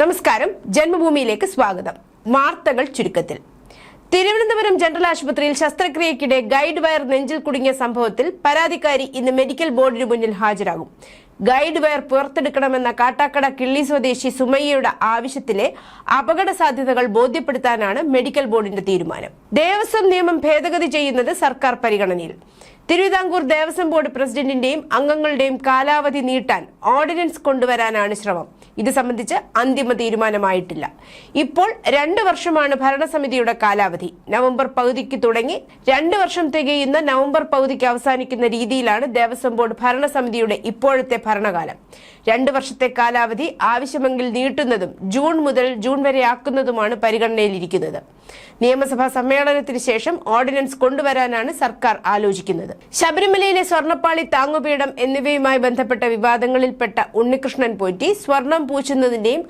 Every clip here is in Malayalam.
നമസ്കാരം. ജന്മഭൂമിയിലേക്ക് സ്വാഗതം. വാർത്തകൾ ചുരുക്കത്തിൽ. തിരുവനന്തപുരം ജനറൽ ആശുപത്രിയിൽ ശസ്ത്രക്രിയക്കിടെ ഗൈഡ് വയർ നെഞ്ചിൽ കുടുങ്ങിയ സംഭവത്തിൽ പരാതിക്കാരി ഇന്ന് മെഡിക്കൽ ബോർഡിന് മുന്നിൽ ഹാജരാകും. ഗൈഡ് വയർ പുറത്തെടുക്കണമെന്ന കാട്ടാക്കട കിള്ളി സ്വദേശി സുമയ്യയുടെ ആവശ്യത്തിലെ അപകട സാധ്യതകൾ ബോധ്യപ്പെടുത്താനാണ് മെഡിക്കൽ ബോർഡിന്റെ തീരുമാനം. ദേവസ്വം നിയമം ഭേദഗതി ചെയ്യുന്നത് സർക്കാർ പരിഗണനയിൽ. തിരുവിതാംകൂർ ദേവസ്വം ബോർഡ് പ്രസിഡന്റിന്റെയും അംഗങ്ങളുടെയും കാലാവധി നീട്ടാൻ ഓർഡിനൻസ് കൊണ്ടുവരാനാണ് ശ്രമം. ഇത് സംബന്ധിച്ച് അന്തിമ തീരുമാനമായിട്ടില്ല. ഇപ്പോൾ രണ്ട് വർഷമാണ് ഭരണസമിതിയുടെ കാലാവധി. നവംബർ പകുതിക്ക് തുടങ്ങി രണ്ട് വർഷം തികയുന്ന നവംബർ പകുതിക്ക് അവസാനിക്കുന്ന രീതിയിലാണ് ദേവസ്വം ബോർഡ് ഭരണസമിതിയുടെ ഇപ്പോഴത്തെ ഭരണകാലം. രണ്ട് വർഷത്തെ കാലാവധി ആവശ്യമെങ്കിൽ നീട്ടുന്നതും ജൂൺ മുതൽ ജൂൺ വരെ ആക്കുന്നതുമാണ് പരിഗണനയിലിരിക്കുന്നത്. നിയമസഭാ സമ്മേളനത്തിന് ശേഷം ഓർഡിനൻസ് കൊണ്ടുവരാനാണ് സർക്കാർ ആലോചിക്കുന്നത്. ശബരിമലയിലെ സ്വർണപ്പാളി താങ്ങുപീഠം എന്നിവയുമായി ബന്ധപ്പെട്ട വിവാദങ്ങളിൽപ്പെട്ട ഉണ്ണികൃഷ്ണൻ പോറ്റി സ്വർണം പൂച്ചുന്നതിന്റെയും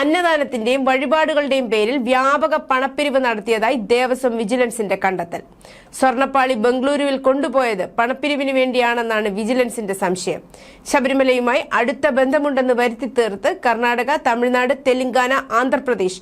അന്നദാനത്തിന്റെയും വഴിപാടുകളുടെയും പേരിൽ വ്യാപക പണപ്പിരിവ് നടത്തിയതായി ദേവസ്വം വിജിലൻസിന്റെ കണ്ടെത്തൽ. സ്വർണപ്പാളി ബംഗളൂരുവിൽ കൊണ്ടുപോയത് പണപ്പിരിവിന് വേണ്ടിയാണെന്നാണ് വിജിലൻസിന്റെ സംശയം. ശബരിമലയുമായി അടുത്ത ബന്ധമുണ്ടെന്ന് വരുത്തി തീർത്ത് കർണാടക തമിഴ്നാട് തെലങ്കാന ആന്ധ്രാപ്രദേശ്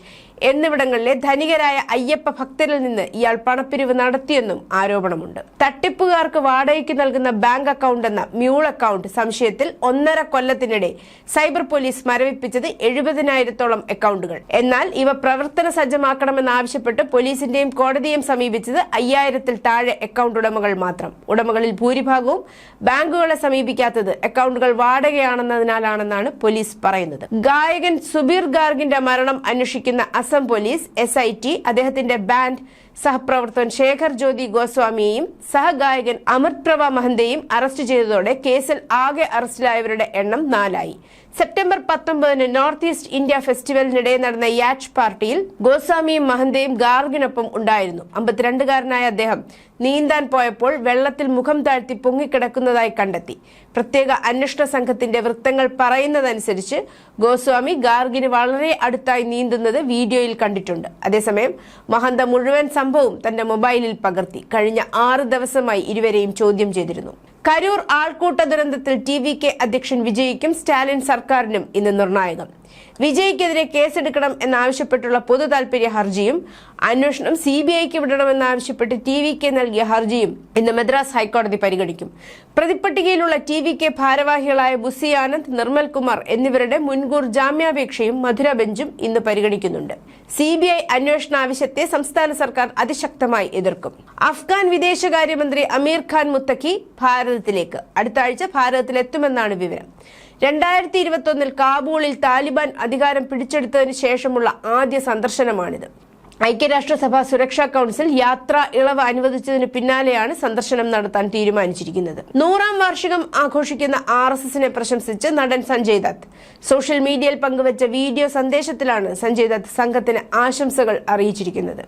എന്നിവിടങ്ങളിലെ ധനികരായ അയ്യപ്പ ഭക്തരിൽ നിന്ന് ഇയാൾ പണപ്പിരിവ് നടത്തിയെന്നും ആരോപണമുണ്ട്. തട്ടിപ്പുകാർക്ക് വാടകയ്ക്ക് നൽകുന്ന ബാങ്ക് അക്കൗണ്ട് എന്ന മ്യൂൾ അക്കൗണ്ട് സംശയത്തിൽ ഒന്നര കൊല്ലത്തിനിടെ സൈബർ പോലീസ് മരവിപ്പിച്ചത് എഴുപതിനായിരത്തോളം അക്കൗണ്ടുകൾ. എന്നാൽ ഇവ പ്രവർത്തന സജ്ജമാക്കണമെന്നാവശ്യപ്പെട്ട് പോലീസിന്റെയും കോടതിയും സമീപിച്ചത് അയ്യായിരത്തിൽ താഴെ അക്കൗണ്ട് ഉടമകൾ മാത്രം. ഉടമകളിൽ ഭൂരിഭാഗവും ബാങ്കുകളെ സമീപിക്കാത്തത് അക്കൗണ്ടുകൾ വാടകയാണെന്നതിനാലാണെന്നാണ് പോലീസ് പറയുന്നത്. ഗായകൻ സുബീർ ഗാർഗിന്റെ മരണം അന്വേഷിക്കുന്ന Assam police S I T അദ്ദേഹത്തിന്റെ ബാൻഡ് സഹപ്രവർത്തകൻ ശേഖർ ജ്യോതി ഗോസ്വാമിയെയും സഹഗായകൻ അമൃത് പ്രഭ മഹന്തയും അറസ്റ്റ് ചെയ്തതോടെ കേസിൽ ആകെ അറസ്റ്റിലായവരുടെ എണ്ണം നാലായി. സെപ്റ്റംബർ പത്തൊമ്പതിന് നോർത്ത് ഈസ്റ്റ് ഇന്ത്യ ഫെസ്റ്റിവലിനിടെ നടന്ന യാച്ച് പാർട്ടിയിൽ ഗോസ്വാമിയും മഹന്തയും ഗാർഗിനൊപ്പം ഉണ്ടായിരുന്നു. അമ്പത്തിരണ്ടുകാരനായ അദ്ദേഹം നീന്താൻ പോയപ്പോൾ വെള്ളത്തിൽ മുഖം താഴ്ത്തി പൊങ്ങിക്കിടക്കുന്നതായി കണ്ടെത്തി. പ്രത്യേക അന്വേഷണ സംഘത്തിന്റെ വൃത്തങ്ങൾ പറയുന്നതനുസരിച്ച് ഗോസ്വാമി ഗാർഗിന് വളരെ അടുത്തായി നീന്തുന്നത് വീഡിയോയിൽ കണ്ടിട്ടുണ്ട്. അതേസമയം മഹന്ത മുഴുവൻ സംഭവം തന്റെ മൊബൈലിൽ പകർത്തി. കഴിഞ്ഞ ആറ് ദിവസമായി ഇരുവരെയും ചോദ്യം ചെയ്തിരുന്നു. കരൂർ ആൾക്കൂട്ട ദുരന്തത്തിൽ ടി വി കെ അധ്യക്ഷൻ വിജയിക്കും സ്റ്റാലിൻ സർക്കാരിനും ഇന്ന് നിർണായകം. വിജയ്ക്കെതിരെ കേസെടുക്കണം എന്നാവശ്യപ്പെട്ടുള്ള പൊതു താൽപര്യ ഹർജിയും അന്വേഷണം സി ബി ഐക്ക് വിടണമെന്നാവശ്യപ്പെട്ട് ടി വി കെ നൽകിയ ഹർജിയും ഇന്ന് മദ്രാസ് ഹൈക്കോടതി പരിഗണിക്കും. പ്രതിപ്പട്ടികയിലുള്ള ടി വി കെ ഭാരവാഹികളായ ബുസി ആനന്ദ് നിർമ്മൽ കുമാർ എന്നിവരുടെ മുൻകൂർ ജാമ്യാപേക്ഷയും മധുര ബെഞ്ചും ഇന്ന് പരിഗണിക്കുന്നുണ്ട്. സി ബി ഐ അന്വേഷണ ആവശ്യത്തെ സംസ്ഥാന സർക്കാർ അതിശക്തമായി എതിർക്കും. അഫ്ഗാൻ വിദേശകാര്യമന്ത്രി അമീർ ഖാൻ മുത്തഖി ഭാരതത്തിലേക്ക്. അടുത്ത ആഴ്ച ഭാരതത്തിലെത്തുമെന്നാണ് വിവരം. രണ്ടായിരത്തി ഇരുപത്തൊന്നിൽ കാബൂളിൽ താലിബാൻ അധികാരം പിടിച്ചെടുത്തതിന് ശേഷമുള്ള ആദ്യ സന്ദർശനമാണിത്. ഐക്യരാഷ്ട്രസഭ സുരക്ഷാ കൌൺസിൽ യാത്രാ ഇളവ് അനുവദിച്ചതിന് പിന്നാലെയാണ് സന്ദർശനം നടത്താൻ തീരുമാനിച്ചിരിക്കുന്നത്. നൂറാം വാർഷികം ആഘോഷിക്കുന്ന ആർ എസ് എസിനെ പ്രശംസിച്ച് നടൻ സഞ്ജയ് ദത്ത്. സോഷ്യൽ മീഡിയയിൽ പങ്കുവച്ച വീഡിയോ സന്ദേശത്തിലാണ് സഞ്ജയ് ദത്ത് സംഘത്തിന് ആശംസകൾ അറിയിച്ചിരിക്കുന്നത്.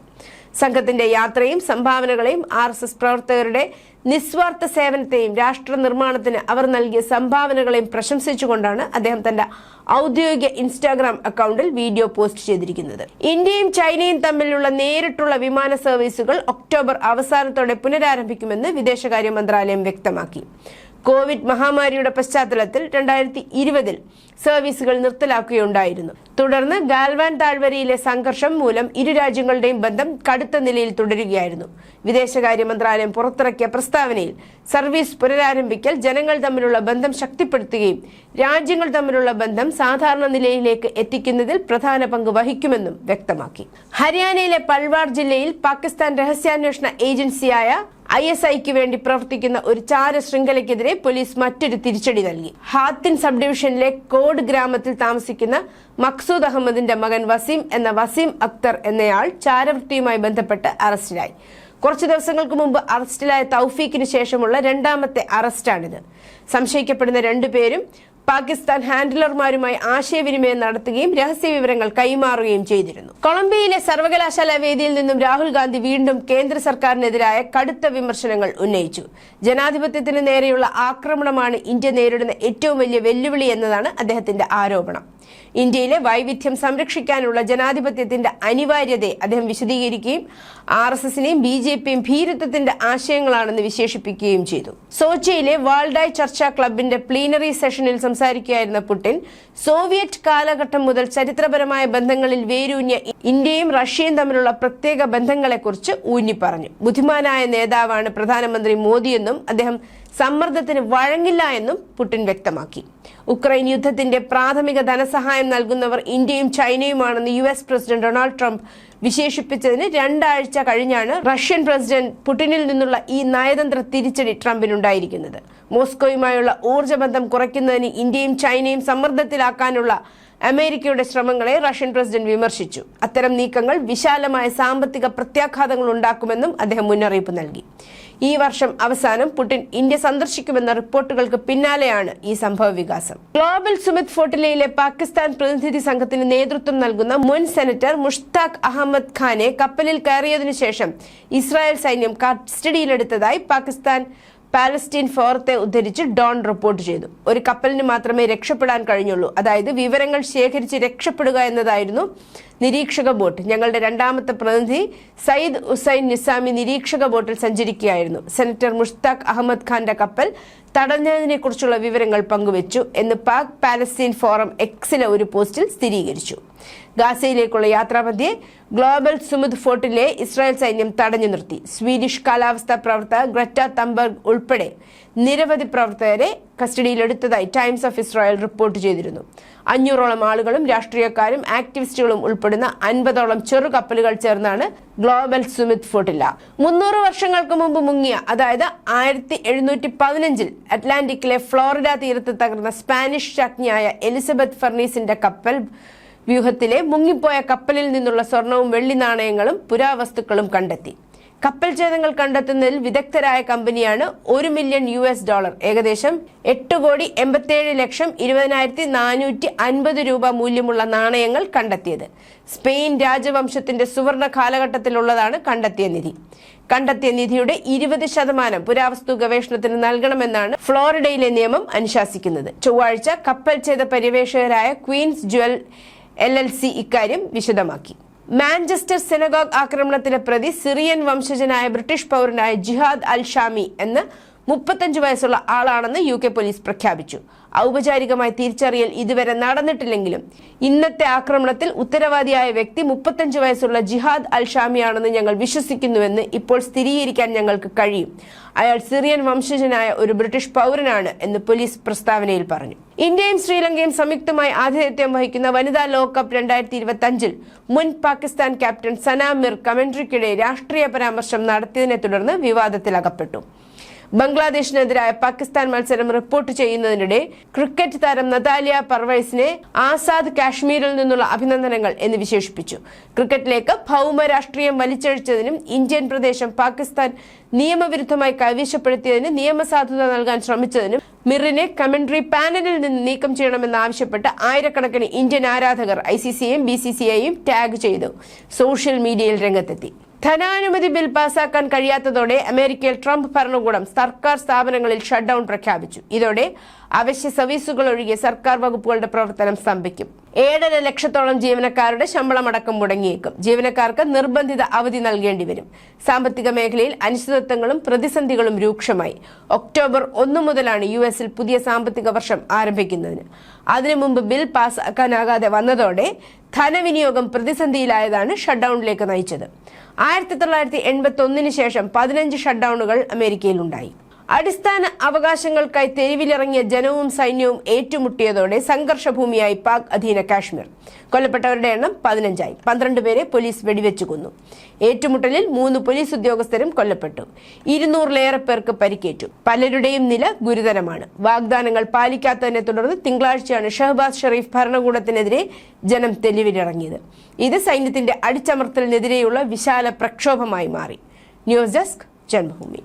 സംഘത്തിന്റെ യാത്രയും സംഭാവനകളെയും ആർ എസ് എസ് പ്രവർത്തകരുടെ നിസ്വാർത്ഥ സേവനത്തെയും രാഷ്ട്ര നിർമ്മാണത്തിന് അവർ നൽകിയ സംഭാവനകളെയും പ്രശംസിച്ചുകൊണ്ടാണ് അദ്ദേഹം തന്റെ ഔദ്യോഗിക ഇൻസ്റ്റാഗ്രാം അക്കൗണ്ടിൽ വീഡിയോ പോസ്റ്റ് ചെയ്തിരിക്കുന്നത്. ഇന്ത്യയും ചൈനയും തമ്മിലുള്ള നേരിട്ടുള്ള വിമാന സർവീസുകൾ ഒക്ടോബർ അവസാനത്തോടെ പുനരാരംഭിക്കുമെന്ന് വിദേശകാര്യ മന്ത്രാലയം വ്യക്തമാക്കി. കോവിഡ് മഹാമാരിയുടെ പശ്ചാത്തലത്തിൽ രണ്ടായിരത്തി ഇരുപതിൽ സർവീസുകൾ നിർത്തലാക്കുകയുണ്ടായിരുന്നു. തുടർന്ന് ഗാൽവാൻ താഴ്വരയിലെ സംഘർഷം മൂലം ഇരു രാജ്യങ്ങളുടെയും ബന്ധം കടുത്ത നിലയിൽ തുടരുകയായിരുന്നു. വിദേശകാര്യ മന്ത്രാലയം പുറത്തിറക്കിയ പ്രസ്താവനയിൽ സർവീസ് പുനരാരംഭിക്കൽ ജനങ്ങൾ തമ്മിലുള്ള ബന്ധം ശക്തിപ്പെടുത്തുകയും രാജ്യങ്ങൾ തമ്മിലുള്ള ബന്ധം സാധാരണ നിലയിലേക്ക് എത്തിക്കുന്നതിൽ പ്രധാന പങ്ക് വഹിക്കുമെന്നും വ്യക്തമാക്കി. ഹരിയാനയിലെ പൽവാർ ജില്ലയിൽ പാകിസ്ഥാൻ രഹസ്യാന്വേഷണ ഏജൻസിയായ ഐ എസ് ഐക്ക് വേണ്ടി പ്രവർത്തിക്കുന്ന ഒരു ചാര ശൃംഖലയ്ക്കെതിരെ പോലീസ് മറ്റൊരു തിരിച്ചടി നൽകി. ഹാത്തിൻ സബ് ഡിവിഷനിലെ കോഡ് ഗ്രാമത്തിൽ താമസിക്കുന്ന മക്സൂദ് അഹമ്മദിന്റെ മകൻ വസീം എന്ന വസീം അക്തർ എന്നയാൾ ചാരവൃത്തിയുമായി ബന്ധപ്പെട്ട് അറസ്റ്റിലായി. കുറച്ചു ദിവസങ്ങൾക്ക് മുമ്പ് അറസ്റ്റിലായ തൗഫീഖിന് ശേഷമുള്ള രണ്ടാമത്തെ അറസ്റ്റാണിത്. സംശയിക്കപ്പെടുന്ന രണ്ടുപേരും പാകിസ്ഥാൻ ഹാൻഡിലർമാരുമായി ആശയവിനിമയം നടത്തുകയും രഹസ്യ വിവരങ്ങൾ കൈമാറുകയും ചെയ്തിരുന്നു. കൊളംബിയയിലെ സർവകലാശാല വേദിയിൽ നിന്നും രാഹുൽ ഗാന്ധി വീണ്ടും കേന്ദ്ര സർക്കാരിനെതിരായ കടുത്ത വിമർശനങ്ങൾ ഉന്നയിച്ചു. ജനാധിപത്യത്തിന് നേരെയുള്ള ആക്രമണമാണ് ഇന്ത്യ നേരിടുന്ന ഏറ്റവും വലിയ വെല്ലുവിളി എന്നതാണ് അദ്ദേഹത്തിന്റെ ആരോപണം. ഇന്ത്യയിലെ വൈവിധ്യം സംരക്ഷിക്കാനുള്ള ജനാധിപത്യത്തിന്റെ അനിവാര്യതയെ അദ്ദേഹം വിശദീകരിക്കുകയും ആർ എസ് എസിനെയും ബി ജെ പിയും ഭീരുത്വത്തിന്റെ ആശയങ്ങളാണെന്ന് വിശേഷിപ്പിക്കുകയും ചെയ്തു. സോച്ചിയിലെ വാൾഡായ് ചർച്ചാ ക്ലബിന്റെ പ്ലീനറി സെഷനിൽ സംസാരിക്കുകയായിരുന്ന പുടിൻ സോവിയറ്റ് കാലഘട്ടം മുതൽ ചരിത്രപരമായ ബന്ധങ്ങളിൽ വേരൂന്യ ഇന്ത്യയും റഷ്യയും തമ്മിലുള്ള പ്രത്യേക ബന്ധങ്ങളെക്കുറിച്ച് ഊന്നിപ്പറഞ്ഞു. ബുദ്ധിമാനായ നേതാവാണ് പ്രധാനമന്ത്രി മോദിയെന്നും അദ്ദേഹം സമ്മർദ്ദത്തിന് വഴങ്ങില്ല എന്നും പുടിൻ വ്യക്തമാക്കി. ഉക്രൈൻ യുദ്ധത്തിന്റെ പ്രാഥമിക ധനസഹായം നൽകുന്നവർ ഇന്ത്യയും ചൈനയുമാണെന്ന് U S president Donald Trump വിശേഷിപ്പിച്ചതിന് രണ്ടാഴ്ച കഴിഞ്ഞാണ് റഷ്യൻ പ്രസിഡന്റ് പുടിനിൽ നിന്നുള്ള ഈ നയതന്ത്ര തിരിച്ചടി ട്രംപിനുണ്ടായിരിക്കുന്നത്. മോസ്കോയുമായുള്ള ഊർജബന്ധം കുറയ്ക്കുന്നതിന് ഇന്ത്യയും ചൈനയും സമ്മർദ്ദത്തിലാക്കാനുള്ള അമേരിക്കയുടെ ശ്രമങ്ങളെ റഷ്യൻ പ്രസിഡന്റ് വിമർശിച്ചു. അത്തരം നീക്കങ്ങൾ വിശാലമായ സാമ്പത്തിക പ്രത്യാഘാതങ്ങൾ ഉണ്ടാക്കുമെന്നും അദ്ദേഹം മുന്നറിയിപ്പ് നൽകി. ഈ വർഷം അവസാനം പുടിൻ ഇന്ത്യ സന്ദർശിക്കുമെന്ന റിപ്പോർട്ടുകൾക്ക് പിന്നാലെയാണ് ഈ സംഭവ വികാസം. ഗ്ലോബൽ സുമിത് ഫോട്ടിലയിലെ പാകിസ്ഥാൻ പ്രതിനിധി സംഘത്തിന് നേതൃത്വം നൽകുന്ന മുൻ സെനറ്റർ മുഷ്താഖ് അഹമ്മദ് ഖാനെ കപ്പലിൽ കയറിയതിനു ശേഷം ഇസ്രായേൽ സൈന്യം കസ്റ്റഡിയിലെടുത്തതായി പാകിസ്ഥാൻ പാലസ്റ്റീൻ ഫോറത്തെ ഉദ്ധരിച്ച് ഡോൺ റിപ്പോർട്ട് ചെയ്തു. ഒരു കപ്പലിന് മാത്രമേ രക്ഷപ്പെടാൻ കഴിഞ്ഞുള്ളൂ. അതായത് വിവരങ്ങൾ ശേഖരിച്ച് രക്ഷപ്പെടുക എന്നതായിരുന്നു നിരീക്ഷക ബോട്ട്. ഞങ്ങളുടെ രണ്ടാമത്തെ പ്രതിനിധി സയ്യിദ് ഹുസൈൻ നിസാമി നിരീക്ഷക ബോട്ടിൽ സഞ്ചരിക്കുകയായിരുന്നു. സെനറ്റർ മുഷ്താഖ് അഹമ്മദ് ഖാന്റെ കപ്പൽ തടഞ്ഞതിനെക്കുറിച്ചുള്ള വിവരങ്ങൾ പങ്കുവച്ചു എന്ന് പാക് പാലസ്തീൻ ഫോറം എക്സിലെ ഒരു പോസ്റ്റിൽ സ്ഥിരീകരിച്ചു. ഗാസയിലേക്കുള്ള യാത്രാമധ്യേ ഗ്ലോബൽ സുമുദ് ഫോർട്ടിലെ ഇസ്രായേൽ സൈന്യം തടഞ്ഞു നിർത്തി. സ്വീഡിഷ് കാലാവസ്ഥാ പ്രവർത്തക ഗ്രറ്റ തംബർഗ് ഉൾപ്പെടെ നിരവധി പ്രവർത്തകരെ കസ്റ്റഡിയിലെടുത്തതായി ടൈംസ് ഓഫ് ഇസ്രായേൽ റിപ്പോർട്ട് ചെയ്തിരുന്നു. അഞ്ഞൂറോളം ആളുകളും രാഷ്ട്രീയക്കാരും ആക്ടിവിസ്റ്റുകളും ഉൾപ്പെടുന്ന അൻപതോളം ചെറു കപ്പലുകൾ ചേർന്നാണ് ഗ്ലോബൽ സുമിത് ഫോർട്ടില്ല. മുന്നൂറ് വർഷങ്ങൾക്ക് മുമ്പ് മുങ്ങിയ അതായത് ആയിരത്തി എഴുന്നൂറ്റി പതിനഞ്ചിൽ അറ്റ്ലാന്റിക്കിലെ ഫ്ലോറിഡ തീരത്ത് തകർന്ന സ്പാനിഷ് ശക്തിയായ എലിസബത്ത് ഫെർണീസിന്റെ കപ്പൽ വ്യൂഹത്തിലെ മുങ്ങിപ്പോയ കപ്പലിൽ നിന്നുള്ള സ്വർണവും വെള്ളി നാണയങ്ങളും പുരാവസ്തുക്കളും കണ്ടെത്തി. കപ്പൽ ഛേദങ്ങൾ കണ്ടെത്തുന്നതിൽ വിദഗ്ധരായ കമ്പനിയാണ് ഒരു മില്യൺ യു എസ് ഡോളർ ഏകദേശം എട്ട് കോടി എൺപത്തിയേഴ് ലക്ഷം ഇരുപതിനായിരത്തി നാനൂറ്റി അൻപത് രൂപ മൂല്യമുള്ള നാണയങ്ങൾ കണ്ടെത്തിയത്. സ്പെയിൻ രാജവംശത്തിന്റെ സുവർണ കാലഘട്ടത്തിലുള്ളതാണ് കണ്ടെത്തിയ നിധി. കണ്ടെത്തിയ നിധിയുടെ ഇരുപത് ശതമാനം പുരാവസ്തു ഗവേഷണത്തിന് നൽകണമെന്നാണ് ഫ്ലോറിഡയിലെ നിയമം അനുശാസിക്കുന്നത്. ചൊവ്വാഴ്ച കപ്പൽ ചെയ്ത പര്യവേഷകരായ Queens Jewel L L C ഇക്കാര്യം വിശദമാക്കി. മാഞ്ചസ്റ്റർ സെനഗോഗ് ആക്രമണത്തിലെ പ്രതി സിറിയൻ വംശജനായ ബ്രിട്ടീഷ് പൗരനായ ജിഹാദ് അൽ ഷാമി എന്ന് മുപ്പത്തഞ്ച് വയസ്സുള്ള ആളാണെന്ന് യു കെ പോലീസ് പ്രഖ്യാപിച്ചു. ഔപചാരികമായി തിരിച്ചറിയൽ ഇതുവരെ നടന്നിട്ടില്ലെങ്കിലും ഇന്നത്തെ ആക്രമണത്തിൽ ഉത്തരവാദിയായ വ്യക്തി മുപ്പത്തഞ്ച് വയസ്സുള്ള ജിഹാദ് അൽ ഷാമിയാണെന്ന് ഞങ്ങൾ വിശ്വസിക്കുന്നുവെന്ന് ഇപ്പോൾ സ്ഥിരീകരിക്കാൻ ഞങ്ങൾക്ക് കഴിയും. അയാൾ സിറിയൻ വംശജനായ ഒരു ബ്രിട്ടീഷ് പൗരനാണ് എന്ന് പോലീസ് പ്രസ്താവനയിൽ പറഞ്ഞു. ഇന്ത്യയും ശ്രീലങ്കയും സംയുക്തമായി ആതിഥേയത്വം വഹിക്കുന്ന വനിതാ ലോകകപ്പ് രണ്ടായിരത്തി ഇരുപത്തി അഞ്ചിൽ മുൻ പാകിസ്ഥാൻ ക്യാപ്റ്റൻ സനാമിർ കമന്ററിക്കിടെ രാഷ്ട്രീയ പരാമർശം നടത്തിയതിനെ തുടർന്ന് വിവാദത്തിലകപ്പെട്ടു. ബംഗ്ലാദേശിനെതിരായ പാകിസ്ഥാൻ മത്സരം റിപ്പോർട്ട് ചെയ്യുന്നതിനിടെ ക്രിക്കറ്റ് താരം നതാലിയ പർവൈസിനെ ആസാദ് കാശ്മീരിൽ നിന്നുള്ള അഭിനന്ദനങ്ങൾ എന്ന് വിശേഷിപ്പിച്ചു. ക്രിക്കറ്റിലേക്ക് ഭൗമ രാഷ്ട്രീയം വലിച്ചഴിച്ചതിനും ഇന്ത്യൻ പ്രദേശം പാകിസ്ഥാൻ നിയമവിരുദ്ധമായി കൈവശപ്പെടുത്തിയതിന് നിയമസാധുത നൽകാൻ ശ്രമിച്ചതിനും മിറിനെ കമന്ററി പാനലിൽ നിന്ന് നീക്കം ചെയ്യണമെന്ന് ആവശ്യപ്പെട്ട് ആയിരക്കണക്കിന് ഇന്ത്യൻ ആരാധകർ ഐ സി സിയെയും ബി സി ടാഗ് ചെയ്തു. സോഷ്യൽ മീഡിയയിൽ രംഗത്തെത്തി. ധനാനുമതി ബിൽ പാസാക്കാൻ കഴിയാത്തതോടെ അമേരിക്കയിൽ ട്രംപ് ഭരണകൂടം സർക്കാർ സ്ഥാപനങ്ങളിൽ ഷട്ട്ഡൌൺ പ്രഖ്യാപിച്ചു. ഇതോടെ അവശ്യ സർവീസുകൾ ഒഴികെ സർക്കാർ വകുപ്പുകളുടെ പ്രവർത്തനം സ്തംഭിക്കും. ഏഴര ലക്ഷത്തോളം ജീവനക്കാരുടെ ശമ്പളമടക്കം മുടങ്ങിയേക്കും. ജീവനക്കാർക്ക് നിർബന്ധിത അവധി നൽകേണ്ടി വരും. സാമ്പത്തിക മേഖലയിൽ അനിശ്ചിതത്വങ്ങളും പ്രതിസന്ധികളും രൂക്ഷമായി. ഒക്ടോബർ ഒന്നു മുതലാണ് യു എസിൽ പുതിയ സാമ്പത്തിക വർഷം ആരംഭിക്കുന്നതിന്. അതിനു മുമ്പ് ബിൽ പാസ്സാക്കാനാകാതെ വന്നതോടെ ധനവിനിയോഗം പ്രതിസന്ധിയിലായതാണ് ഷട്ട്ഡൌണിലേക്ക് നയിച്ചത്. ആയിരത്തി തൊള്ളായിരത്തി എൺപത്തി ഒന്നിന് ശേഷം പതിനഞ്ച് ഷട്ട്ഡൌണുകൾ അമേരിക്കയിലുണ്ടായി. അടിസ്ഥാന അവകാശങ്ങൾക്കായി തെരുവിലിറങ്ങിയ ജനവും സൈന്യവും ഏറ്റുമുട്ടിയതോടെ സംഘർഷഭൂമിയായി പാക് അധീന കാശ്മീർ. കൊല്ലപ്പെട്ടവരുടെ എണ്ണം പതിനഞ്ചായി. പന്ത്രണ്ട് പേരെ പോലീസ് വെടിവെച്ചു കൊന്നു. ഏറ്റുമുട്ടലിൽ മൂന്ന് പോലീസ് ഉദ്യോഗസ്ഥരും കൊല്ലപ്പെട്ടു. ഇരുന്നൂറിലേറെ പേർക്ക് പരിക്കേറ്റു. പലരുടെയും നില ഗുരുതരമാണ്. വാഗ്ദാനങ്ങൾ പാലിക്കാത്തതിനെ തുടർന്ന് തിങ്കളാഴ്ചയാണ് ഷഹബാസ് ഷെറീഫ് ഭരണകൂടത്തിനെതിരെ ജനം തെരുവിലിറങ്ങിയത്. ഇത് സൈന്യത്തിന്റെ അടിച്ചമർത്തലിനെതിരെയുള്ള വിശാല പ്രക്ഷോഭമായി മാറി. News desk Janmabhumi.